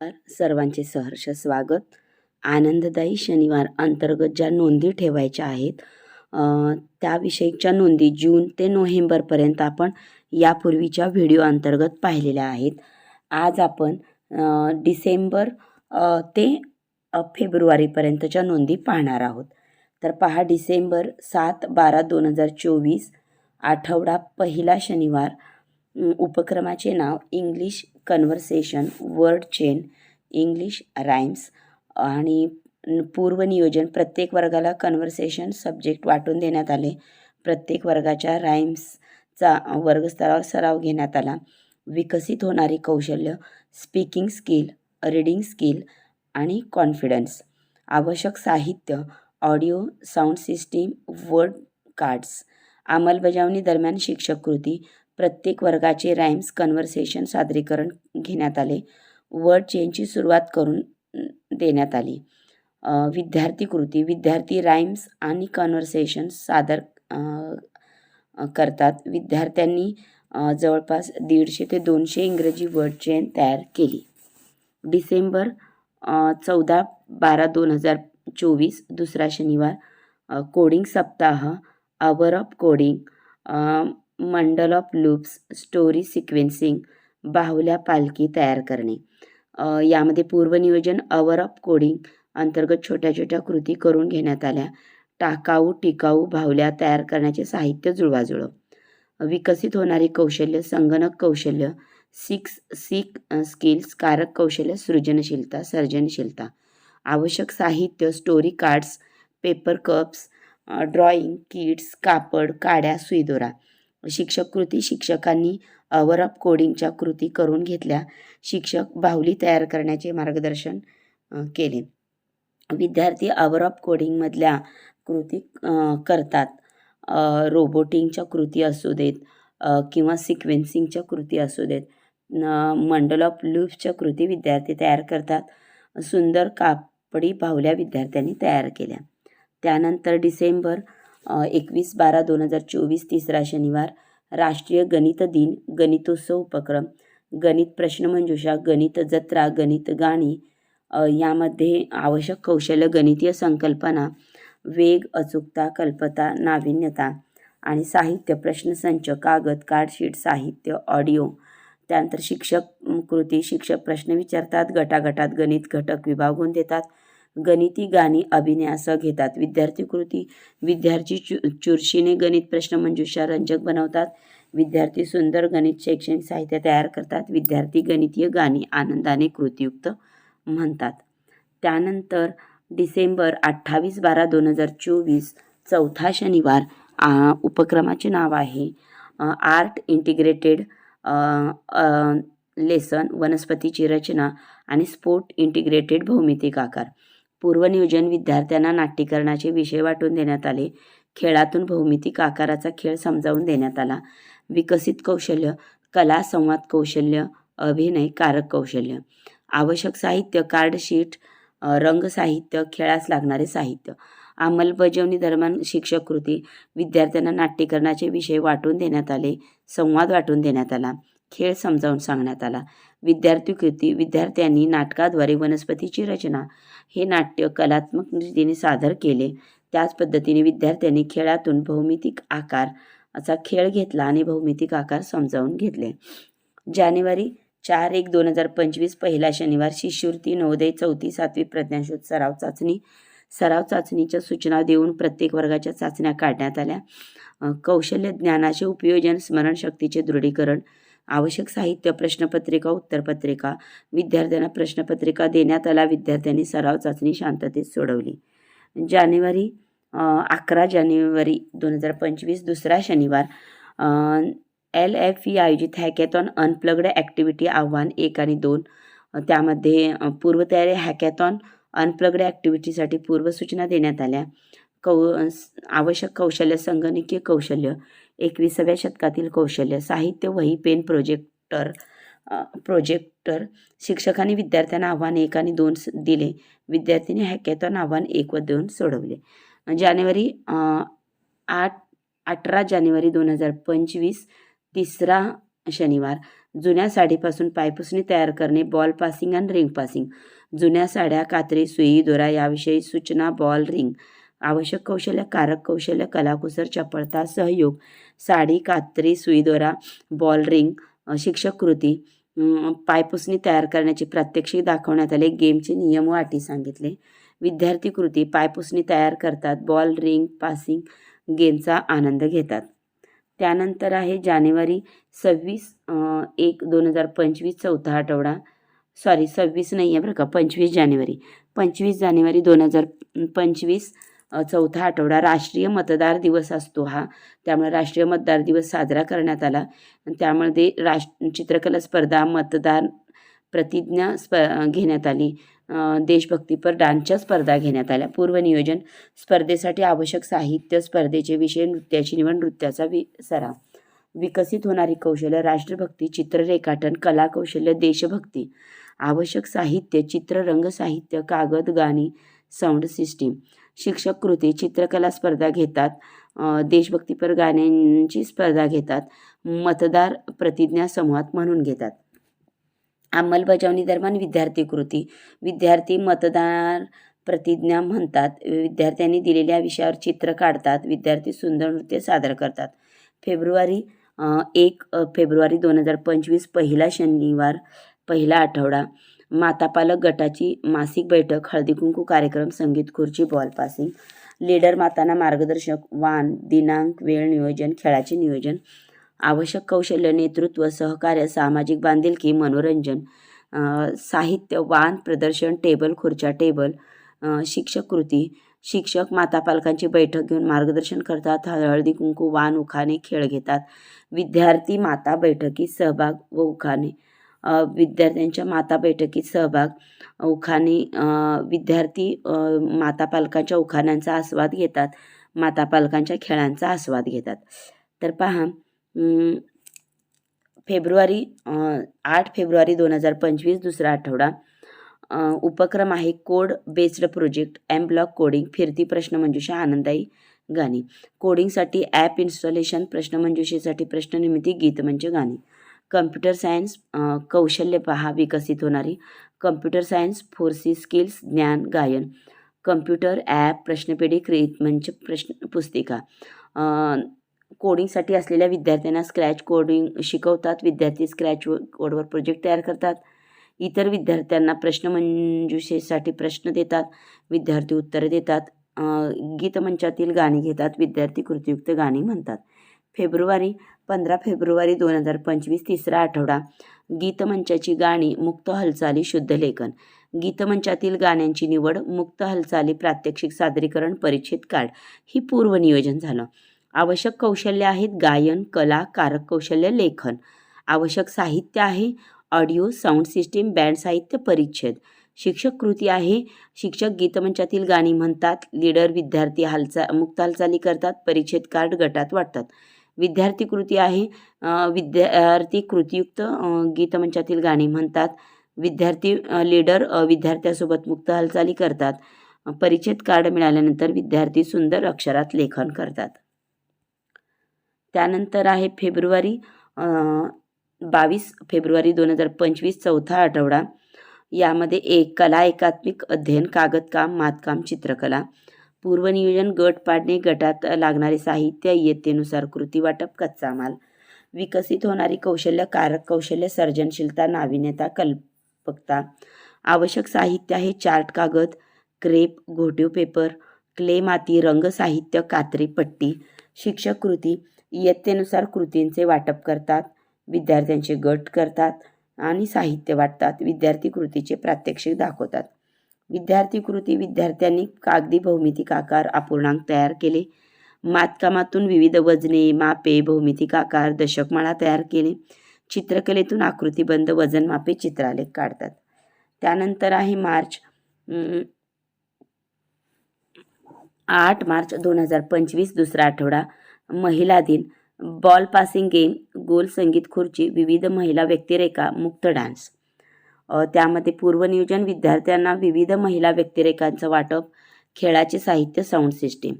नमस्कार. सर्वांचे सहर्ष स्वागत. आनंददायी शनिवार अंतर्गत ज्या नोंदी ठेवायच्या आहेत त्याविषयीच्या नोंदी जून ते नोव्हेंबरपर्यंत आपण यापूर्वीच्या व्हिडिओ अंतर्गत पाहिलेल्या आहेत. आज आपण डिसेंबर ते फेब्रुवारीपर्यंतच्या नोंदी पाहणार आहोत. तर पहा डिसेंबर सात बारा दोन हजार चोवीस आठवडा पहिला शनिवार उपक्रमाचे नाव English conversation word chain English rhymes आणि पूर्वनियोजन प्रत्येक वर्गाला कन्व्हर्सेशन सब्जेक्ट वाटून देण्यात आले. प्रत्येक वर्गाच्या राईम्सचा वर्गस्तरावर सराव घेण्यात आला. विकसित होणारी कौशल्य स्पीकिंग स्किल रीडिंग स्किल आणि कॉन्फिडन्स आवश्यक साहित्य audio sound system word cards अंमलबजावणी दरम्यान शिक्षक कृती प्रत्येक वर्गाचे राईम्स कन्व्हर्सेशन सादरीकरण घेण्यात आले. वर्ड चेनची सुरुवात करून देण्यात आली. विद्यार्थी कृती विद्यार्थी राईम्स आणि कन्व्हर्सेशन सादर करतात. विद्यार्थ्यांनी जवळपास दीडशे ते दोनशे इंग्रजी वर्ड चेन तयार केली. डिसेंबर चौदा बारा दोन हजार चोवीस दुसरा शनिवार कोडिंग सप्ताह आवर ऑफ कोडिंग मंडल ऑफ लूप्स स्टोरी सिक्वेन्सिंग बाहुल्या पालखी तयार करणे. यामध्ये पूर्वनियोजन अवर ऑफ कोडिंग अंतर्गत छोट्या छोट्या कृती करून घेण्यात आल्या. टाकाऊ टिकाऊ बाहुल्या तयार करण्याचे साहित्य जुळवाजुळव. विकसित होणारी कौशल्य संगणक कौशल्य सिक्स सिक स्किल्स कारक कौशल्य सृजनशीलता सर्जनशीलता. आवश्यक साहित्य story cards paper cups drawing kits कापड काड्या सुईदोरा. शिक्षक कृती शिक्षकांनी अवर ऑफ कोडिंगच्या कृती करून घेतल्या. शिक्षक बाहुली तयार करण्याचे मार्गदर्शन केले. विद्यार्थी अवर ऑफ कोडिंगमधल्या कृती करतात. रोबोटिंगच्या कृती असू देत किंवा सिक्वेन्सिंगच्या कृती असू देत. मंडल ऑफ लूप्सच्या कृती विद्यार्थी तयार करतात. सुंदर कापडी बाहुल्या विद्यार्थ्यांनी तयार केल्या. त्यानंतर डिसेंबर एकवीस बारा दोन हजार चोवीस तिसरा शनिवार राष्ट्रीय गणित दिन गणितोत्सव उपक्रम गणित प्रश्नमंजुषा गणित जत्रा गणित गाणी यामध्ये आवश्यक कौशल्य गणितीय संकल्पना वेग अचूकता कल्पता नाविन्यता आणि साहित्य प्रश्नसंच कागद कार्डशीट साहित्य ऑडिओ. त्यानंतर शिक्षक कृती शिक्षक प्रश्न विचारतात गटागटात गणित घटक विभागून देतात. गणिती गाणी अभिनयासह घेतात. विद्यार्थी कृती विद्यार्थी चु चुरशीने गणित प्रश्नमंजुषा रंजक बनवतात. विद्यार्थी सुंदर गणित शैक्षणिक साहित्य तयार करतात. विद्यार्थी गणितीय गाणी आनंदाने कृतीयुक्त म्हणतात. त्यानंतर डिसेंबर अठ्ठावीस बारा दोन हजार चोवीस चौथा शनिवार उपक्रमाचे नाव आहे आर्ट इंटिग्रेटेड लेसन वनस्पतीची रचना आणि स्पोर्ट इंटिग्रेटेड भौमितिक आकार. पूर्वनियोजन विद्यार्थ्यांना नाट्यकरणाचे विषय वाटून देण्यात आले. खेळातून भौमितिक आकाराचा खेळ समजावून देण्यात आला. विकसित कौशल्य कला संवाद कौशल्य अभिनय कारक कौशल्य. आवश्यक साहित्य कार्डशीट रंग साहित्य खेळास लागणारे साहित्य. अंमलबजावणी दरम्यान शिक्षक कृती. विद्यार्थ्यांना नाट्यकरणाचे विषय वाटून देण्यात आले संवाद वाटून देण्यात आला. खेळ समजावून सांगण्यात आला. विद्यार्थी कृती विद्यार्थ्यांनी नाटकाद्वारे वनस्पतीची रचना हे नाट्य कलात्मक रीतीने सादर केले. त्याच पद्धतीने विद्यार्थ्यांनी खेळातून भौमितिक आकार असा खेळ घेतला आणि भौमितिक आकार समजावून घेतले. जानेवारी चार एक दोन हजार पंचवीस पहिला शनिवार शिष्यवृत्ती नवोदय चौथी सातवी प्रज्ञाशोध सराव चाचणी सराव चाचणीच्या सूचना देऊन प्रत्येक वर्गाच्या चाचण्या काढण्यात आल्या. कौशल्य ज्ञानाचे उपयोजन स्मरणशक्तीचे दृढीकरण आवश्यक साहित्य प्रश्नपत्रिका उत्तरपत्रिका विद्यार्थ्यांना प्रश्नपत्रिका देण्यात आला विद्यार्थ्यांनी सराव चाचणी शांततेत सोडवली. जानेवारी अकरा जानेवारी दोन हजार पंचवीस दुसरा शनिवार एल एफ ई आयोजित हॅकॅथॉन अनप्लग्ड ॲक्टिव्हिटी आव्हान एक आणि दोन. त्यामध्ये पूर्वतयारी हॅकॅथॉन अनप्लग्ड ॲक्टिव्हिटीसाठी पूर्वसूचना देण्यात आल्या. कौ स- आवश्यक कौशल्य संगणकीय कौशल्य एकविसाव्या शतकातील कौशल्य साहित्य वही पेन प्रोजेक्टर प्रोजेक्टर. शिक्षकांनी विद्यार्थ्यांना आव्हान एक आणि दोन दिले. विद्यार्थ्यांनी हॅकॅथॉन आव्हान एक व दोन सोडवले. जानेवारी आठ अठरा जानेवारी दोन हजार पंचवीस तिसरा शनिवार. जुन्या साडीपासून पायपुसणी तयार करणे बॉल पासिंग आणि रिंग पासिंग. जुन्या साड्या कात्री सुई दोरा याविषयी सूचना बॉल रिंग. आवश्यक कौशल्य कारक कौशल्य कलाकुसर चपळता सहयोग साडी कात्री सुईदोरा बॉल रिंग शिक्षक कृती पायपुसणी तयार करण्याची प्रात्यक्षिक दाखवण्यात आले गेमचे नियम व अटी सांगितले. विद्यार्थी कृती पायपुसणी तयार करतात बॉल रिंग पासिंग गेमचा आनंद घेतात. त्यानंतर आहे जानेवारी सव्वीस एक दोन हजार पंचवीस चौथा आठवडा. सॉरी सव्वीस नाही आहे बरं का पंचवीस जानेवारी. पंचवीस जानेवारी दोन हजार पंचवीस चौथा आठवडा राष्ट्रीय मतदार दिवस असतो हा. त्यामुळे राष्ट्रीय मतदार दिवस साजरा करण्यात आला. त्यामध्ये राश चित्रकला स्पर्धा मतदार प्रतिज्ञा स्प घेण्यात आली. देशभक्तीपर डान्सच्या स्पर्धा घेण्यात आल्या. पूर्वनियोजन स्पर्धेसाठी आवश्यक साहित्य स्पर्धेचे विषय नृत्याची निवड नृत्याचा वि सराव. विकसित होणारी कौशल्य राष्ट्रभक्ती चित्र रेखाटन कला कौशल्य देशभक्ती. आवश्यक साहित्य चित्र रंग साहित्य कागद गाणी साऊंड सिस्टीम. शिक्षक कृती चित्रकला स्पर्धा घेतात. देशभक्तीपर गाण्यांची स्पर्धा घेतात. मतदार प्रतिज्ञा समूहात म्हणून घेतात. अंमलबजावणी दरम्यान विद्यार्थी कृती. विद्यार्थी मतदार प्रतिज्ञा म्हणतात. विद्यार्थ्यांनी दिलेल्या विषयावर चित्र काढतात. विद्यार्थी सुंदर नृत्य सादर करतात. फेब्रुवारी एक फेब्रुवारी दोन हजार पंचवीस पहिला शनिवार पहिला आठवडा. मातापालक गटाची मासिक बैठक हळदीकुंकू कार्यक्रम संगीत खुर्ची बॉल पासिंग लीडर मातांना मार्गदर्शक वान दिनांक वेळ नियोजन खेळाचे नियोजन आवश्यक कौशल्य नेतृत्व सहकार्य सामाजिक बांधिलकी मनोरंजन साहित्य वान प्रदर्शन टेबल खुर्च्या टेबल शिक्षक कृती शिक्षक माता पालकांची बैठक घेऊन मार्गदर्शन करतात हळदी कुंकू वान उखाणे खेळ घेतात. विद्यार्थी माता बैठकीत सहभाग व उखाणे विद्यार्थ्यांच्या माता बैठकीत सहभाग उखाणे विद्यार्थी माता पालकांच्या उखाण्यांचा आस्वाद घेतात माता पालकांच्या खेळांचा आस्वाद घेतात. तर पहा फेब्रुवारी आठ फेब्रुवारी दोन हजार पंचवीस दुसरा आठवडा. उपक्रम आहे code based project M block coding फिरती प्रश्नमंजुषा आनंदाई गाणी. कोडिंगसाठी ॲप इन्स्टॉलेशन प्रश्नमंजुषेसाठी प्रश्ननिर्मिती गीत म्हणजे गाणी. कम्प्युटर सायन्स कौशल्य पहा विकसित होणारी. कम्प्युटर सायन्स फोर्सी स्किल्स ज्ञान गायन. कम्प्युटर ॲप प्रश्नपेढी क्रिएट मंच प्रश्न पुस्तिका. कोडिंगसाठी असलेल्या विद्यार्थ्यांना स्क्रॅच कोडिंग शिकवतात. विद्यार्थी स्क्रॅच कोडवर प्रोजेक्ट तयार करतात. इतर विद्यार्थ्यांना प्रश्नमंजुषेसाठी प्रश्न देतात. विद्यार्थी उत्तरे देतात. गीतमंचातील गाणी घेतात. विद्यार्थी कृतियुक्त गाणी म्हणतात. फेब्रुवारी पंधरा फेब्रुवारी दोन हजार पंचवीस तिसरा आठवडा. गीतमंचाची गाणी मुक्त हालचाली शुद्ध लेखन. गीतमंचातील गाण्यांची निवड मुक्त हालचाली प्रात्यक्षिक सादरीकरण परिच्छेद कार्ड ही पूर्वनियोजन झालं. आवश्यक कौशल्य आहेत गायन कला कारक कौशल्य लेखन. आवश्यक साहित्य आहे ऑडिओ साऊंड सिस्टीम बँड साहित्य परिच्छेद. शिक्षक कृती आहे. शिक्षक गीतमंचातील गाणी म्हणतात लीडर विद्यार्थी हालचा मुक्त हालचाली करतात परिच्छेद कार्ड गटात वाटतात विद्यार्थी कृती आहे. विद्यार्थी कृतीयुक्त गीतमंचातील गाणी म्हणतात. विद्यार्थी लीडर विद्यार्थ्यासोबत मुक्त हालचाली करतात. परिचित कार्ड मिळाल्यानंतर विद्यार्थी सुंदर अक्षरात लेखन करतात. त्यानंतर आहे फेब्रुवारी बावीस फेब्रुवारी दोन हजार पंचवीस चौथा आठवडा. यामध्ये एक कला एकात्मिक अध्ययन कागदकाम मातकाम चित्रकला. पूर्वनियोजन गट पाडणे गटात लागणारे साहित्य इयत्तेनुसार कृती वाटप कच्चा माल विकसित होणारी कौशल्य कारक कौशल्य सर्जनशीलता नाविन्यता कल्पकता. आवश्यक साहित्य आहे चार्ट कागद क्रेप घोटीव पेपर क्ले माती रंग साहित्य कात्री पट्टी. शिक्षक कृती इयत्तेनुसार कृतींचे वाटप करतात विद्यार्थ्यांचे गट करतात आणि साहित्य वाटतात. विद्यार्थी कृतीचे प्रात्यक्षिक दाखवतात. विद्यार्थी कृती विद्यार्थ्यांनी कागदी भौमितिक आकार अपूर्णांक तयार केले. मातकामातून विविध वजने मापे भौमितिक आकार दशकमाळा तयार केले. चित्रकलेतून आकृतीबंध वजन मापे चित्रालेख काढतात. त्यानंतर आहे मार्च आठ मार्च दोन हजार पंचवीस दुसरा आठवडा महिला दिन. बॉल पासिंग गेम गोल संगीत खुर्ची विविध महिला व्यक्तिरेखा मुक्त डान्स. त्यामध्ये पूर्वनियोजन विद्यार्थ्यांना विविध महिला व्यक्तिरेखांचं वाटप खेळाचे साहित्य साऊंड सिस्टीम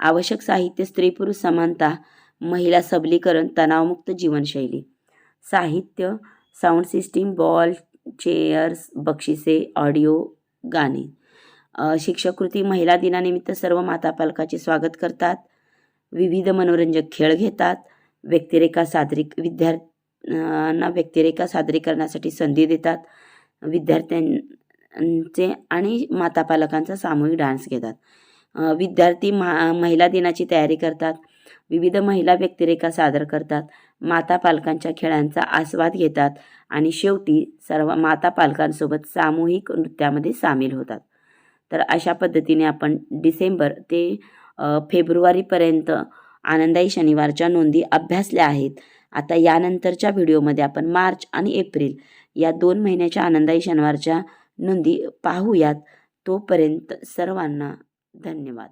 आवश्यक साहित्य स्त्री पुरुष समानता महिला सबलीकरण तणावमुक्त जीवनशैली. साहित्य साऊंड सिस्टीम बॉल चेअर्स बक्षिसे ऑडिओ गाणे. अ, शिक्षककृती महिला दिनानिमित्त सर्व माता पालकाचे स्वागत करतात. विविध मनोरंजक खेळ घेतात. व्यक्तिरेखा सादरी विद्यार्थ्यांना व्यक्तिरेखा सादरीकरणासाठी संधी देतात. विद्यार्थ्यांचे आणि मातापालकांचा सामूहिक डान्स घेतात. विद्यार्थी मा महिला दिनाची तयारी करतात. विविध महिला व्यक्तिरेखा सादर करतात. माता पालकांच्या खेळांचा आस्वाद घेतात आणि शेवटी सर्व माता पालकांसोबत सामूहिक नृत्यामध्ये सामील होतात. तर अशा पद्धतीने आपण डिसेंबर ते फेब्रुवारीपर्यंत आनंदाई शनिवारच्या नोंदी अभ्यासल्या आहेत. आता यानंतरच्या व्हिडिओमध्ये आपण मार्च आणि एप्रिल या दोन महिन्याच्या आनंदाई शनिवारच्या नोंदी पाहूयात. तोपर्यंत सर्वांना धन्यवाद.